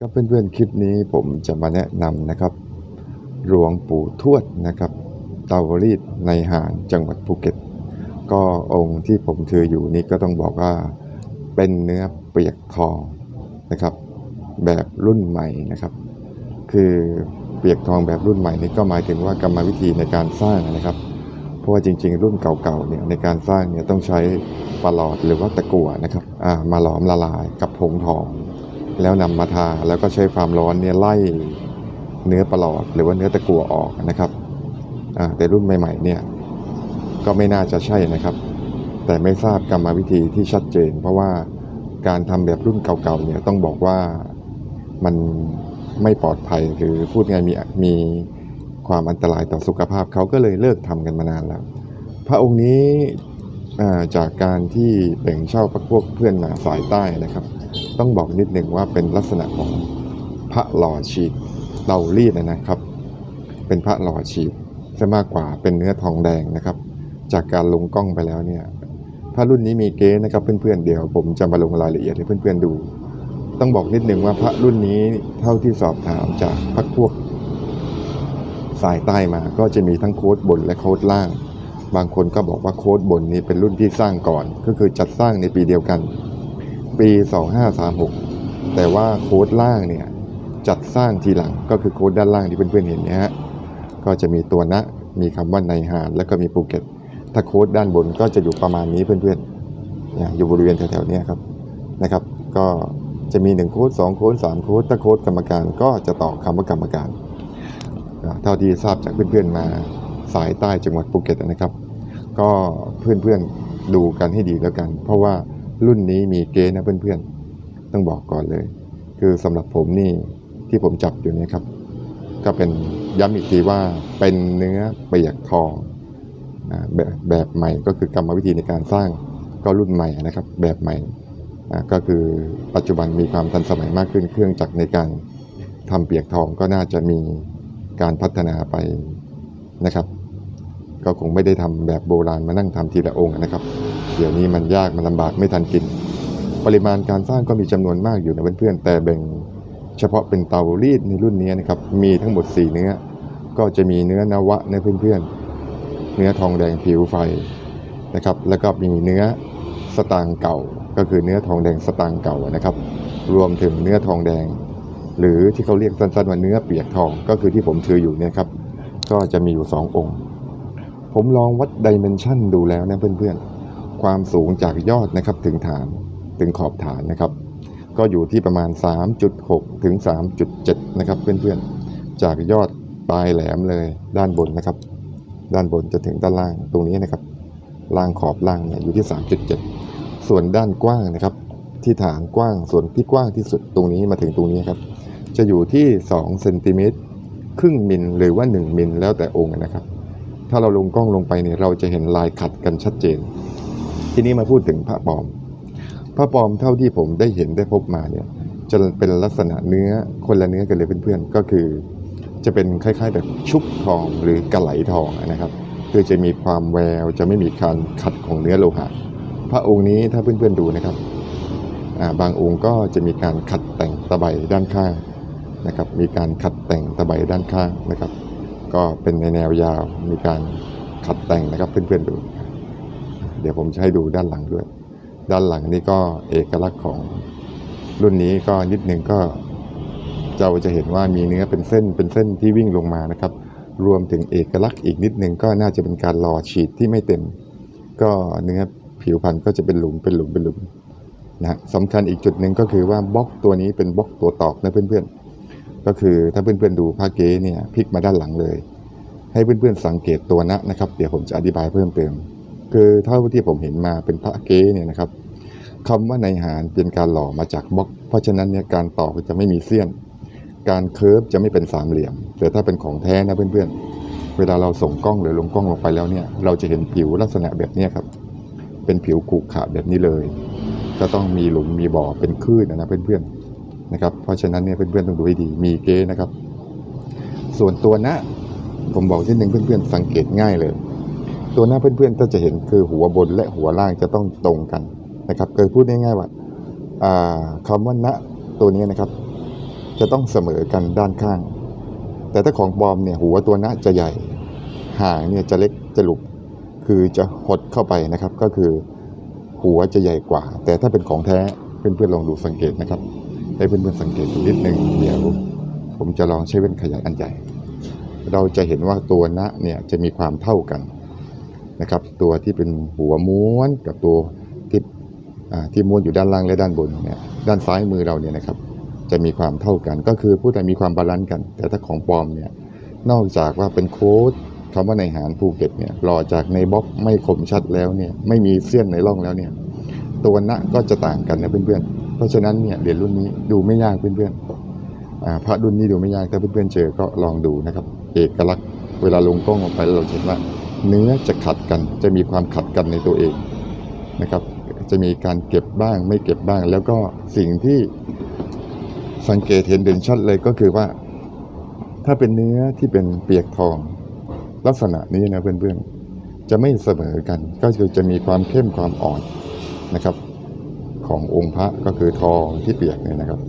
ครับเพื่อนๆคลิปนี้ผมจะมาแนะนำนะครับหลวงปู่ทวดนะครับเตาวรีดในหาดจังหวัดภูเก็ต ก็องค์ที่ผมถืออยู่นี่ก็ต้องบอกว่าเป็นเนื้อเปียกทองนะครับ แบบรุ่นใหม่นะครับ คือเปียกทองแบบรุ่นใหม่นี่ก็หมายถึงว่ากรรมวิธีในการสร้างนะครับ เพราะว่าจริง ๆ รุ่นเก่าๆเนี่ยในการสร้างเนี่ยต้องใช้ปลอดหรือว่าตะกั่วนะครับมาหลอมละลายกับผงทอง แล้วนำมาทาแล้วก็ใช้ความร้อนเนี่ยไล่เนื้อปลอดหรือว่าเนื้อตะกั่วออกนะครับแต่รุ่นใหม่ๆเนี่ยก็ไม่น่าจะใช่นะครับ แต่ไม่ทราบกรรมวิธีที่ชัดเจน เพราะว่าการทำแบบรุ่นเก่าๆเนี่ยต้องบอกว่ามันไม่ปลอดภัยหรือพูดไงมีมีความอันตรายต่อสุขภาพเขาก็เลยเลิกทำกันมานานแล้ว พระองค์นี้จากการที่แบ่งเช่าพักพวกเพื่อนมาสายใต้นะครับ ต้องบอกนิดหนึ่งว่าเป็นลักษณะของพระหล่อฉีดเตารีดนะครับ เป็นพระหล่อฉีดจะมากกว่าเป็นเนื้อทองแดงนะครับ จากการลงกล้องไปแล้วเนี่ยพระรุ่นนี้มีเก๊นะครับเพื่อนๆเดี๋ยวผมจะมาลงรายละเอียดให้เพื่อนๆดู ต้องบอกนิดหนึ่งว่าพระรุ่นนี้เท่าที่สอบถามจากพักพวกสายใต้มาก็จะมีทั้งโค้ดบนและโค้ดล่าง บางคนก็บอกว่าโค้ดบนนี้เป็นรุ่นที่สร้างก่อน ก็คือจัดสร้างในปีเดียวกัน ปี 2536 แต่ว่าโค้ดล่างเนี่ยจัดสร้างทีหลังก็คือโค้ดด้านล่างที่เพื่อนๆเห็นเนี่ยฮะก็จะมีตัวนะมีคำว่าในหาดแล้วก็มีภูเก็ต ถ้าโค้ดด้านบนก็จะอยู่ประมาณนี้เพื่อนๆเนี่ยอยู่บริเวณแถวๆนี้ครับนะครับ ก็จะมี 1 โค้ด2 โค้ด3 โค้ดถ้าโค้ดกรรมการก็จะต่อคำว่ากรรมการเท่าที่ทราบจากเพื่อนๆมาสายใต้จังหวัดภูเก็ตนะครับ ก็เพื่อนๆดูกันให้ดีแล้วกัน เพราะว่า รุ่นนี้มีเกณฑ์นะเพื่อนๆ ต้องบอกก่อนเลย คือสำหรับผมนี่ที่ผมจับอยู่นี่ครับ ก็เป็นย้ำอีกทีว่าเป็นเนื้อเปียกทองแบบแบบใหม่ก็คือกรรมวิธีในการสร้างก็รุ่นใหม่นะครับ แบบใหม่ก็คือปัจจุบันมีความทันสมัยมากขึ้น เครื่องจักรในการทำเปียกทองก็น่าจะมีการพัฒนาไปนะครับ ก็คงไม่ได้ทำแบบโบราณมานั่งทำทีละองค์นะครับ เดี๋ยวนี้มันยากมันลำบากไม่ทันกิน ปริมาณการสร้างก็มีจำนวนมากอยู่นะเพื่อนๆแต่แบ่งเฉพาะเป็นเตารีดในรุ่นนี้นะครับมีทั้งหมด 4 เนื้อ ก็จะมีเนื้อนวะนะเพื่อนๆ เนื้อทองแดงผิวไฟนะครับแล้วก็มีเนื้อสตางเก่าก็คือเนื้อทองแดงสตางเก่านะครับ รวมถึงเนื้อทองแดง หรือที่เขาเรียกสั้นๆว่าเนื้อเปียกทองก็คือที่ผมถืออยู่เนี่ยครับก็จะมีอยู่ 2 องค์ ผมลองวัดดิเมนชันดูแล้วนะเพื่อนๆ ความสูงจากยอดนะครับถึงฐานถึงขอบฐานนะครับ ก็อยู่ที่ประมาณ 3.6 ถึง 3.7 นะครับ เพื่อนๆ จากยอดปลายแหลมเลยด้านบนนะครับ ด้านบนจะถึงด้านล่างตรงนี้นะครับล่างขอบล่างเนี่ยอยู่ที่ 3.7 ส่วนด้านกว้างนะครับ ที่ฐานกว้างส่วนที่กว้างที่สุดตรงนี้มาถึงตรงนี้ครับ จะอยู่ที่2เซนติเมตรครึ่งมิลหรือว่า 1 มิลแล้วแต่องค์นะครับ ถ้าเราลงกล้องลงไปเนี่ยเราจะเห็นลายขัดกันชัดเจน ทีนี้มาพูดถึงพระปลอม พระปลอมเท่าที่ผมได้เห็นได้พบมาเนี่ยจะเป็นลักษณะเนื้อคนละเนื้อกันเลยเพื่อนๆก็คือ จะเป็นคล้าย ๆ แบบชุบทองหรือกระไหลทองนะครับคือจะมีความแววจะไม่มีการขัดของเนื้อโลหะ พระองค์นี้ถ้าเพื่อนๆดูนะครับาบางองค์ก็จะมีการขัดแต่งตะไบด้านข้างนะครับมีการขัดแต่งตะไบด้านข้างนะครับ ก็เป็นในแนวยาวมีการขัดแต่งนะครับเพื่อนๆดู เดี๋ยวผมจะให้ดูด้านหลังด้วย ด้านหลังนี่ก็เอกลักษณ์ของรุ่นนี้ก็นิดหนึ่งก็เราจะเห็นว่ามีเนื้อเป็นเส้นเป็นเส้นที่วิ่งลงมานะครับ รวมถึงเอกลักษณ์อีกนิดหนึ่งก็น่าจะเป็นการหล่อฉีดที่ไม่เต็ม ก็เนื้อผิวพันธุ์ก็จะเป็นหลุมเป็นหลุมเป็นหลุมนะฮะสำคัญอีกจุดหนึ่งก็คือว่าบล็อกตัวนี้เป็นบล็อกตัวตอกนะเพื่อนๆ ก็คือถ้าเพื่อนๆดูผ้าเก๊เนี่ยพลิกมาด้านหลังเลย ให้เพื่อนๆสังเกตตัวนะนะครับ เดี๋ยวผมจะอธิบายเพิ่มเติม คือเท่าที่ผมเห็นมาเป็นพระเก๊เนี่ยนะครับคำว่าในหารเป็นการหล่อมาจากบล็อก เพราะฉะนั้นเนี่ยการต่อจะไม่มีเสี้ยน การเคิร์ฟจะไม่เป็นสามเหลี่ยม แต่ถ้าเป็นของแท้นะเพื่อนๆ เวลาเราส่งกล้องหรือลงกล้องลงไปแล้วเนี่ย เราจะเห็นผิวลักษณะแบบนี้ครับ เป็นผิวขรุขระแบบนี้เลย ก็ต้องมีหลุมมีบ่อเป็นคลื่นนะนะเพื่อนๆนะครับ เพราะฉะนั้นเนี่ยเพื่อนๆต้องดูให้ดี มีเก๊นะครับ ส่วนตัวนะ ผมบอกที่หนึ่งเพื่อนๆสังเกตง่ายเลย ตัวหน้าเพื่อนๆ ก็จะเห็นคือหัวบนและหัวล่างจะต้องตรงกันนะครับเคยพูดง่ายๆว่าอ่าคำว่าณตัวนี้นะครับ จะต้องเสมอกันด้านข้าง แต่ถ้าของปลอมเนี่ยหัวตัวนะจะใหญ่หางเนี่ยจะเล็กจะหลุบคือจะหดเข้าไปนะครับ ก็คือหัวจะใหญ่กว่า แต่ถ้าเป็นของแท้เพื่อนๆลองดูสังเกตนะครับ ให้เพื่อนๆสังเกตนิดนึงเดี๋ยวผมจะลองใช้เว้นขยายอันใหญ่ เราจะเห็นว่าตัวนะเนี่ยจะมีความเท่ากัน นะครับ ตัวที่เป็นหัวม้วนกับตัวที่ที่ม้วนอยู่ด้านล่างและด้านบนเนี่ยด้านซ้ายมือเราเนี่ยนะครับจะมีความเท่ากัน ก็คือผู้ใดมีความบาลานซ์กัน แต่ถ้าของปลอมเนี่ยนอกจากว่าเป็นโค้ดคำว่าในหารภูเก็ตเนี่ยหล่อจากในบล็อกไม่คมชัดแล้วเนี่ยไม่มีเสี้ยนในร่องแล้วเนี่ยตัวนะก็จะต่างกันนะเพื่อนๆ เพราะฉะนั้นเนี่ยเหรียญรุ่นนี้ดูไม่ยากเพื่อนๆอ่าพระรุ่นนี้ดูไม่ยากถ้าเพื่อนๆเจอก็ลองดูนะครับ เอกลักษณ์เวลาลงกล้องออกไปเราเห็นว่า เนื้อจะขัดกัน จะมีความขัดกันในตัวเองนะครับ จะมีการเก็บบ้างไม่เก็บบ้าง แล้วก็สิ่งที่สังเกตเห็นเด่นชัดเลยก็คือว่า ถ้าเป็นเนื้อที่เป็นเปียกทอง ลักษณะนี้นะเพื่อนๆจะไม่เสมอกัน ก็คือจะมีความเข้มความอ่อนนะครับ ขององค์พระก็คือทองที่เปียกเนี่ยนะครับ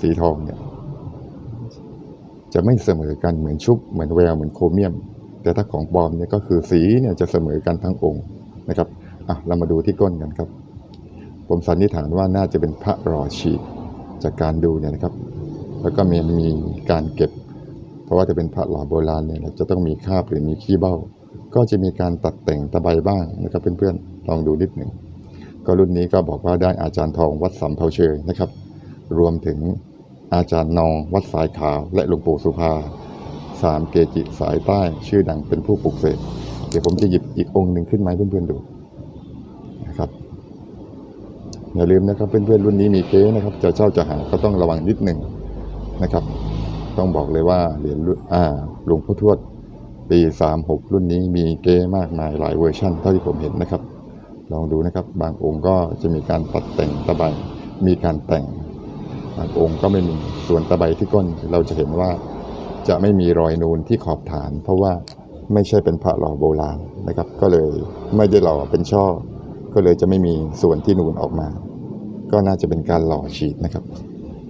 สีทองเนี่ยจะไม่เสมอกันเหมือนชุบเหมือนแววเหมือนโครเมียม แต่ถ้าของปลอมเนี่ยก็คือสีเนี่ยจะเสมอกันทั้งองค์นะครับอะเรามาดูที่ก้นกันครับ ผมสันนิษฐานว่าน่าจะเป็นพระรอฉีดจากการดูเนี่ยนะครับ แล้วก็มีมีการเก็บ เพราะว่าจะเป็นพระหล่อโบราณเนี่ยจะต้องมีคาบหรือมีขี้เบ้า ก็จะมีการตัดแต่งตะไบบ้างนะครับเพื่อนๆลองดูนิดหนึ่งก็รุ่นนี้ก็บอกว่าได้อาจารย์ทองวัดสำเภาเชยนะครับ รวมถึงอาจารย์นองวัดสายขาวและหลวงปู่สุภา สามเกจิสายใต้ ชื่อดังเป็นผู้ปลุกเสกเดี๋ยวผมจะหยิบอีกองค์หนึ่งขึ้นมาให้เพื่อนๆดูนะครับอย่าลืมนะครับเพื่อนๆรุ่นนี้มีเก๊นะครับจะเช่าจะหาก็ต้องระวังนิดหนึ่งนะครับ ต้องบอกเลยว่าเหรียญรุ่นอ่าหลวงพ่อทวดปี36 รุ่นนี้มีเก๊มากมายหลายเวอร์ชันเท่าที่ผมเห็นนะครับ ลองดูนะครับบางองค์ก็จะมีการตัดแต่งตะไบมีการแต่งบางองค์ก็ไม่มีส่วนตะไบที่ก้นเราจะเห็นว่า จะไม่มีรอยนูนที่ขอบฐาน เพราะว่าไม่ใช่เป็นพระหล่อโบราณนะครับ ก็เลยไม่ได้หล่อเป็นช่อ ก็เลยจะไม่มีส่วนที่นูนออกมา ก็น่าจะเป็นการหล่อฉีดนะครับ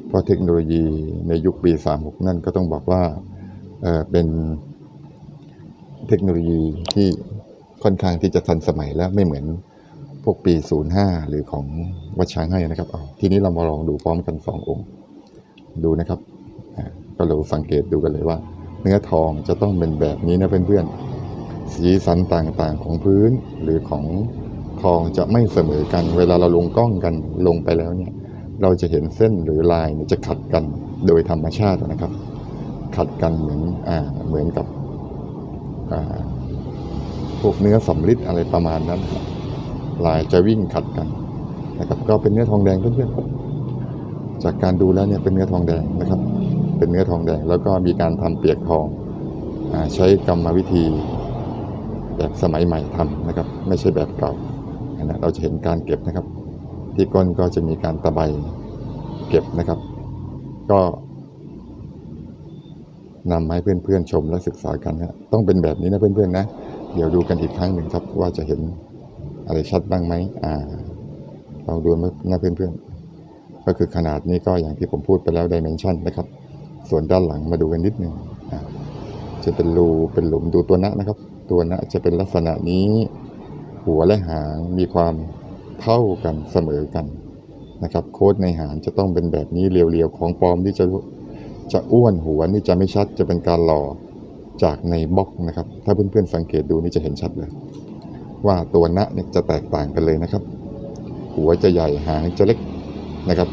เพราะเทคโนโลยีในยุคปี 36 นั่นก็ต้องบอกว่าเออเป็นเทคโนโลยีที่ค่อนข้างที่จะทันสมัยและไม่เหมือนพวกปี 05 หรือของวัดช้างให้นะครับ ทีนี้เรามาลองดูพร้อมกันสององค์ ดูนะครับ ก็เราสังเกตดูกันเลยว่า เนื้อทองจะต้องเป็นแบบนี้นะเพื่อนๆ สีสันต่างๆของพื้นหรือของทองจะไม่เสมอกัน เวลาเราลงกล้องกันลงไปแล้วเนี่ย เราจะเห็นเส้นหรือลายเนี่ยจะขัดกันโดยธรรมชาตินะครับ ขัดกันเหมือนอ่าเหมือนกับอ่าพวกเนื้อสำริดอะไรประมาณนั้นครับลายจะวิ่งขัดกันนะครับ ก็เป็นเนื้อทองแดงเพื่อนๆจากการดูแล้วเนี่ยเป็นเนื้อทองแดงนะครับ เป็นเนื้อทองแดง แล้วก็มีการทำเปียกทองอใช้กรรมวิธีแบบสมัยใหม่ทำนะครับ ไม่ใช่แบบเก่านนั้นเราจะเห็นการเก็บนะครับ ที่ก้นก็จะมีการตะไบเก็บนะครับ ก็นำมาให้เพื่อนๆชมและศึกษากันนะต้องเป็นแบบนี้นะเพื่อนๆนะ เดี๋ยวดูกันอีกครั้งหนึ่งครับว่าจะเห็นอะไรชัดบ้างไหมอ่าลองดูนะเพื่อนๆก็คือขนาดนี้ก็อย่างที่ผมพูดไปแล้วดิเมนชันนะครับ ส่วนด้านหลังมาดูกันนิดนึงอ่าจะเป็นรูเป็นหลุมดูตัวนะนะครับ ตัวนะจะเป็นลักษณะนี้ หัวและหางมีความเท่ากันเสมอกันนะครับ โค้ดในหางจะต้องเป็นแบบนี้เรียวๆของปลอมที่จะจะอ้วนหัวนี่จะไม่ชัดจะเป็นการหล่อจากในบล็อกนะครับ ถ้าเพื่อนๆสังเกตดูนี่จะเห็นชัดเลย ว่าตัวนะเนี่ยจะแตกต่างกันเลยนะครับ หัวจะใหญ่หางจะเล็กนะครับ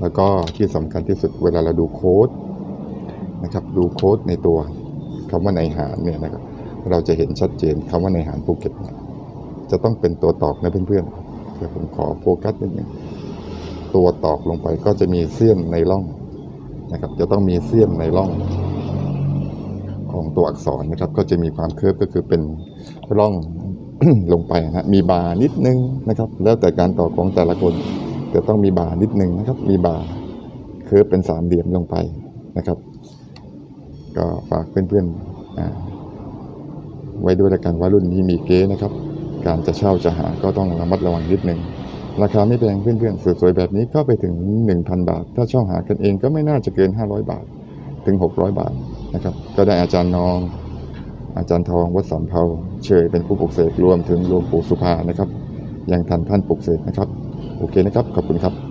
แล้วก็ที่สำคัญที่สุดเวลาเราดูโค้ด นะครับดูโค้ดในตัวคำว่าในหางเนี่ยนะครับเราจะเห็นชัดเจนคำว่าในหางภูเก็ตจะต้องเป็นตัวตอกนะเพื่อนๆเดี๋ยวผมขอโฟกัสนิดนึงตัวตอกลงไปก็จะมีเสี้ยนในร่องนะครับ จะต้องมีเสี้ยนในร่อง ของตัวอักษรนะครับ ก็จะมีความเคิร์ฟก็คือเป็นร่องลงไปนะฮะมีบาร์นิดนึงนะครับ แล้วแต่การต่อของแต่ละคนจะต้องมีบาร์นิดนึงนะครับ มีบาร์เคิร์ฟเป็นสามเหลี่ยมลงไปนะครับ ก็ฝากเพื่อนๆไว้ด้วยละกันว่ารุ่นนี้มีเก๊นะครับ การจะเช่าจะหาก็ต้องระมัดระวังนิดนึงราคาไม่แพงเพื่อนๆสวยๆแบบนี้ก็ไปถึง 1,000 บาท ถ้าช่องหากันเองก็ไม่น่าจะเกิน 500 บาทถึง 600 บาทนะครับ ก็ได้อาจารย์นอง อาจารย์ทองวัดสามเภาเชยเป็นผู้ปลุกเสกรวมถึงหลวงปู่สุภานะครับ ยังทันท่านปลุกเสกนะครับ โอเคนะครับ ขอบคุณครับ